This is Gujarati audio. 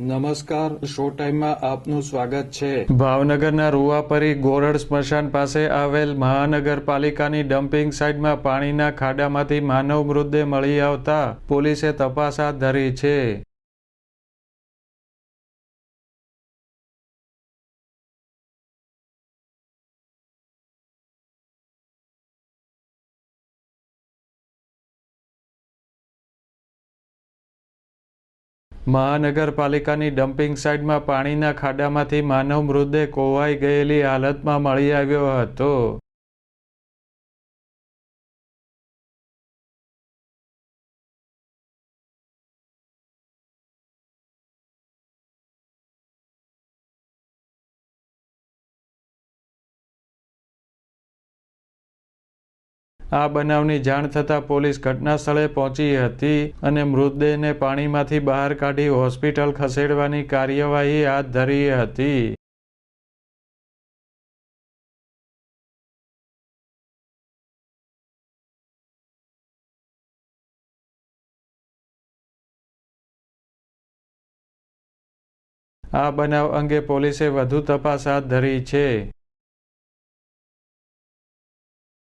નમસ્કાર, શો ટાઈમમાં આપનું સ્વાગત છે. ભાવનગરના રૂવાપરી ગોરડ સ્મશાન પાસે આવેલ મહાનગરપાલિકાની ડમ્પિંગ સાઇટમાં પાણીના ખાડામાંથી માનવ મૃતદેહ મળી આવતા પોલીસે તપાસ હાથ ધરી છે. મહાનગરપાલિકાની ડમ્પિંગ સાઇટમાં પાણીના ખાડામાંથી માનવ મૃતદેહ કોવાઈ ગયેલી હાલતમાં મળી આવ્યો હતો. આ બનાવની જાણ થતાં પોલીસ ઘટના સ્થળે પહોંચી હતી અને મૃતદેહને પાણીમાંથી બહાર કાઢી હોસ્પિટલ ખસેડવાની કાર્યવાહી હાથ ધરી હતી. આ બનાવ અંગે પોલીસે વધુ તપાસ હાથ ધરી છે.